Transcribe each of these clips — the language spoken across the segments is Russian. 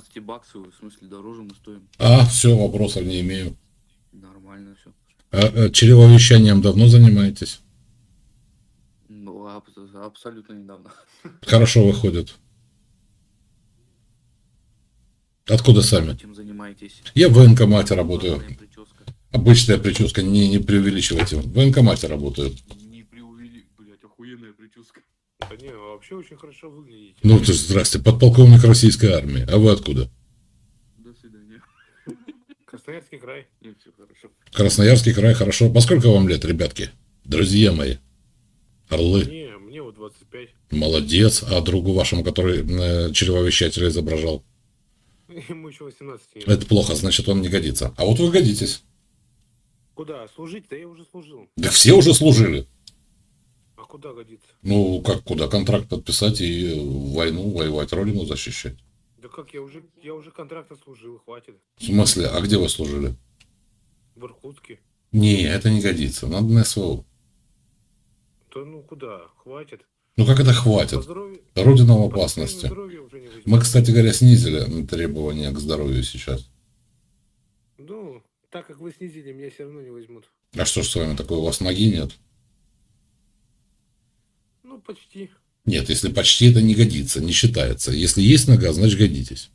12 баксов, в смысле дороже мы стоим. А, все, вопросов не имею. Нормально все. А, а чревовещанием давно занимаетесь? Ну, аб- абсолютно недавно. Хорошо выходит. Откуда сами? Чем занимаетесь? Я в военкомате работаю. Прическа. Обычная прическа, не, не преувеличивайте. В военкомате работаю. Не преувели... Блять, охуенная прическа. Да не, вы вообще очень хорошо выглядите. Ну ты ж, здрасте, подполковник российской армии. А вы откуда? До свидания. Красноярский край. Нет, все хорошо. Красноярский край, хорошо. Поскольку вам лет, ребятки? Друзья мои. Орлы. Не, мне вот 25. Молодец. А другу вашему, который э, чревовещателя изображал? Ему еще 18 нет. Это плохо, значит он не годится. А вот вы годитесь. Куда? Служить? Да я уже служил. Да все уже служили. Куда годится? Ну, как куда? Контракт подписать и в войну воевать, родину защищать. Да как, я уже, я уже контракта служил, хватит. В смысле, а где вы служили? В Иркутске. Не, это не годится. Надо на СВО. Да ну куда? Хватит. Ну как это По хватит? здоровью, Родина в по опасности. Мы, кстати говоря, снизили требования к здоровью сейчас. Ну, так как вы снизили, меня все равно не возьмут. А что ж с вами такое? У вас ноги нет? Ну, почти. Нет, если почти это не годится, не считается. Если есть нога, значит годитесь.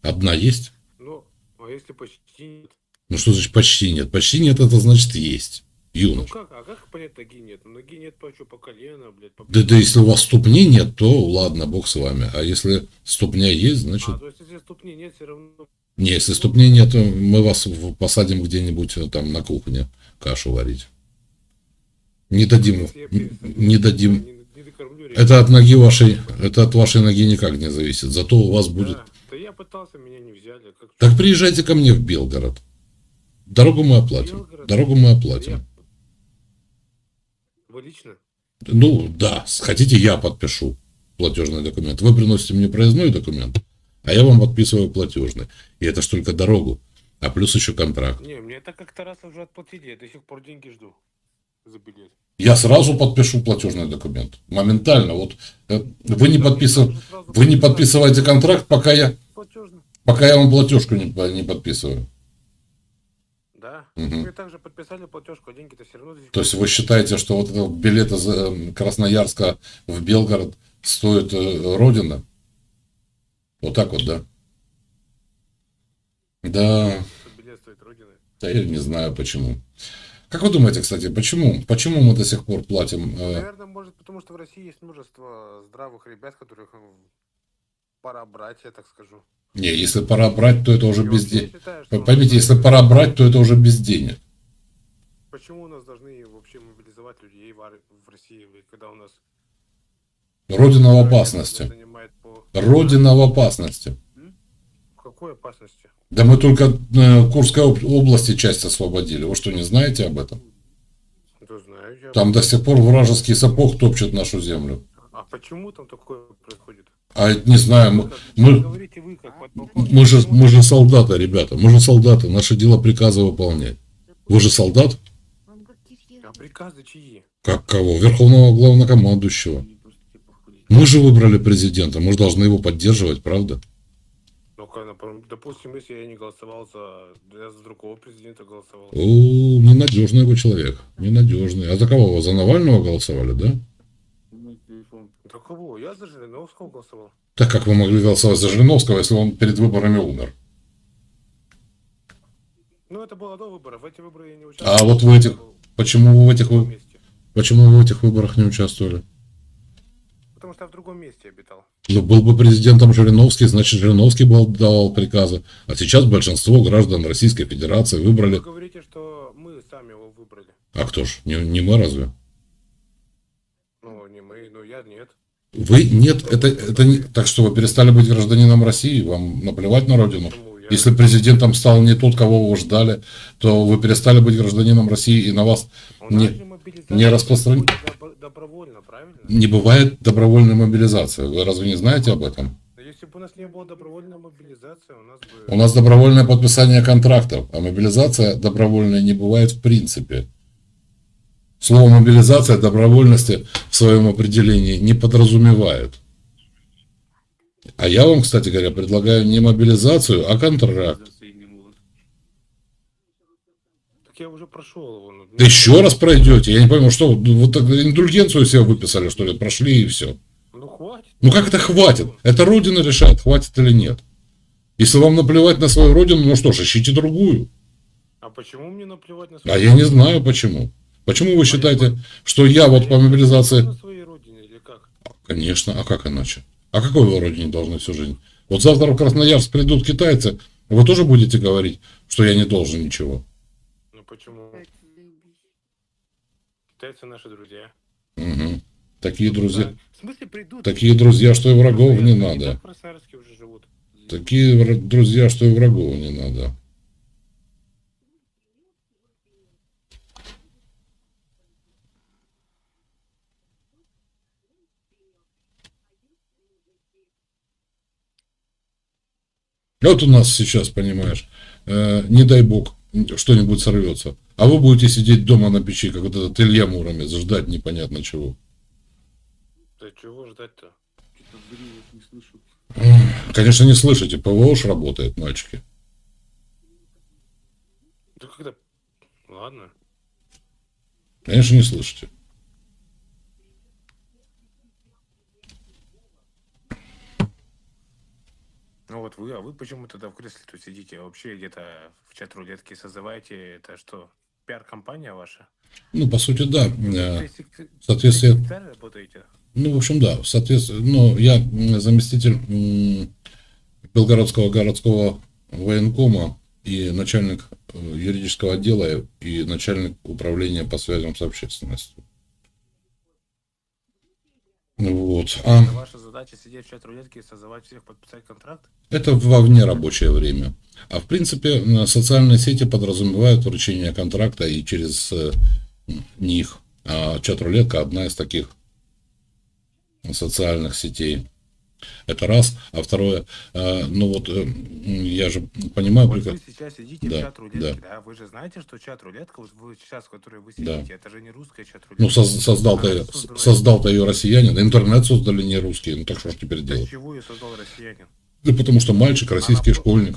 Одна есть? Ну, а если почти нет? Ну что значит почти нет? Почти нет, это значит есть. Ну Юнош. как, а как понять ноги нет? Ну, ноги нет по что, по колено, блядь, по... Да, да если у вас ступни нет, то ладно, бог с вами. А если ступня есть, значит... А, то есть если ступни нет, все равно... Не, если ступни нет, то мы вас посадим где-нибудь э, там на кухне кашу варить. Не дадим, при- не дадим. Не, не докормлю ребят. Это от ноги вашей, это от вашей ноги никак не зависит. Зато у вас будет... Да, да я пытался, меня не взяли. Как... Так приезжайте ко мне в Белгород. Дорогу мы оплатим. Белгород? Дорогу мы оплатим. Я- Вы лично? Ну, да, хотите, я подпишу платежный документ. Вы приносите мне проездной документ, а я вам подписываю платежный. И это ж только дорогу, а плюс еще контракт. Не, мне это как-то раз уже отплатили, я до сих пор деньги жду за билет. Я сразу подпишу платежный документ. Моментально. Вот э, вы не, подписыв... вы не подписываете контракт, пока я, пока я вам платежку не, по- не подписываю. Да. Мгм. Вы также подписали платежку, а деньги-то все равно То есть вы считаете, что вот этот билет из э, Красноярска в Белгород стоит э, Родина? Вот так вот, да? Да, билет стоит да я не знаю почему. Как вы думаете, кстати, почему? Почему мы до сих пор платим? э, Наверное, может, потому что в России есть множество здравых ребят, которых м, пора брать, я так скажу. не, если пора брать, то это уже И без вообще я денег. считаю, что у нас Поймите, если должны- пора брать, то это уже без денег. Почему у нас должны вообще мобилизовать людей в, ар- в России, когда у нас... Родина в опасности. занимает по- Родина в опасности. В какой опасности? Да мы только э, Курской об- области часть освободили. Вы что, не знаете об этом? Да знаю я. Там до сих пор вражеский сапог топчет нашу землю. А почему там такое происходит? А не знаю, мы, мы, мы, же, мы же солдаты, ребята. Мы же солдаты. Наше дело приказы выполнять. Вы же солдат? А приказы чьи? Как кого? Верховного главнокомандующего. Типа. Мы же выбрали президента. Мы же должны его поддерживать, правда? Например, допустим, если я не голосовал за... Я за другого президента голосовал. О, ненадежный вы человек. Ненадежный. А за кого вы? За Навального голосовали, да? За кого? Я за Жириновского голосовал. Так как вы могли голосовать за Жириновского, если он перед выборами умер? Ну, это было до выборов. В эти выборы я не участвовал. А вот в этих- Почему вы в этих, почему вы в этих выборах не участвовали? Потому что я в другом месте обитал. Ну, был бы президентом Жириновский, значит, Жириновский был, давал приказы. А сейчас большинство граждан Российской Федерации Вы выбрали... говорите, что мы сами его выбрали. А кто ж? Не, не мы разве? Ну, не мы, ну я нет. Вы? Нет, это, это не... Так что вы перестали быть гражданином России? Вам наплевать на родину? Я? Если президентом стал не тот, кого вы ждали, то вы перестали быть гражданином России, и на вас не- не распростран- будет добро- добровольно, правильно? не бывает добровольной мобилизации. Вы разве не знаете об этом? Если бы у нас не было добровольной мобилизации, у нас бы... У нас добровольное подписание контрактов, а мобилизация добровольная не бывает в принципе. Слово мобилизация добровольности в своем определении не подразумевает. А я вам, кстати говоря, предлагаю не мобилизацию, а контракт. За синій мулот. Так я уже прошел его. ну, Еще раз пройдете. Я не пойму, что вы вот так индульгенцию себе выписали, что ли, прошли и все. Ну хватит. Ну как это хватит? Это Родина решает, хватит или нет. Если вам наплевать на свою Родину, ну что ж, ищите другую. А почему мне наплевать на А я не знаю почему. Почему вы считаете, что я вот по мобилизации... На своей родине или как? Конечно, а как иначе? А какой вы родине должны всю жизнь? Вот завтра в Красноярск придут китайцы, вы тоже будете говорить, что я не должен ничего? Почему? Китайцы наши друзья. Мгм. Такие друзья. В смысле придут? такие друзья, что и врагов не надо. так В Красноярске уже живут. Такие друзья, что и врагов не надо. Вот у нас сейчас, понимаешь, э, не дай бог, что-нибудь сорвется. А вы будете сидеть дома на печи, как вот этот Илья Муромец, ждать непонятно чего. Да чего ждать-то? Что-то гривок не слышу. Конечно, не слышите, ПВО ж работает, мальчики. Да когда... Ладно. Конечно, не слышите. Ну вот вы, а вы почему тогда в кресле тут сидите? А Вообще где-то в чат рулетки созываете, это что, пиар-компания ваша? Ну, по сути, да. Вы Э, работаете? ну, в общем, да, в соответствии, ну, я заместитель Белгородского городского военкома и начальник э, юридического отдела и начальник управления по связям с общественностью. Вот. А Это ваша задача сидеть в чат рулетки и созывать всех подписать контракт? это во вне рабочее время. А в принципе, социальные сети подразумевают вручение контракта и через э, них. А чат-рулетка одна из таких социальных сетей. Это раз. А второе, э, ну вот э, я же понимаю, Вот прика- вы сейчас сидите Да, в чат рулетки, да. Вы же знаете, что чат рулетка, вот вы сейчас, в которой вы Да. сидите, это же не русская чат рулетка. ну соз- создал-то, Она создана- создал-то ее россиянин, интернет создали не русские, ну так что ж теперь делать? чего ее создал россиянин? Да потому что мальчик, российский Она- школьник,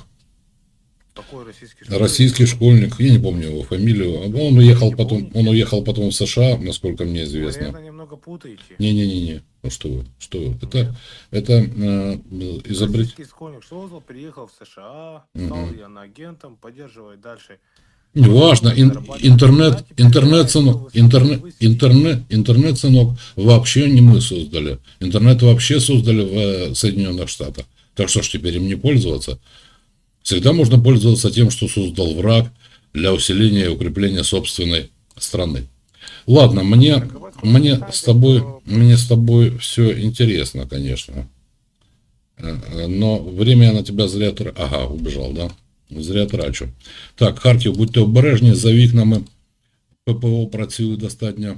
Такой российский школьник. российский школьник, я не помню его фамилию, он уехал потом, он уехал потом в США, насколько мне Вы, известно. наверное, немного путаете. Не-не-не-не. Ну что вы, что вы. Это, это э, изобрет... Школьник создал, приехал в США, стал Мгм. иноагентом, поддерживает дальше. Неважно, ин- интернет, интернет, сынок, интернет, интернет, интернет, сынок, вообще не мы создали. Интернет вообще создали в э, Соединенных Штатах. Так что ж теперь им не пользоваться? Всегда можно пользоваться тем, что создал враг для усиления и укрепления собственной страны. Ладно, мне, мне с тобой, мне с тобой все интересно, конечно. Э, э, Но время я на тебя зря трачу. Ага, убежал, да? Зря трачу. Так, Харків, будьте обережні, за вікнами ППО працює достатньо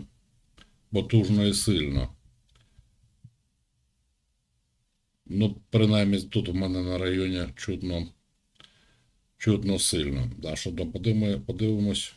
потужно і сильно. Ну, принаймні, тут у мене на районі чутно, чутно сильно. Да, що там подивимо- подивимось.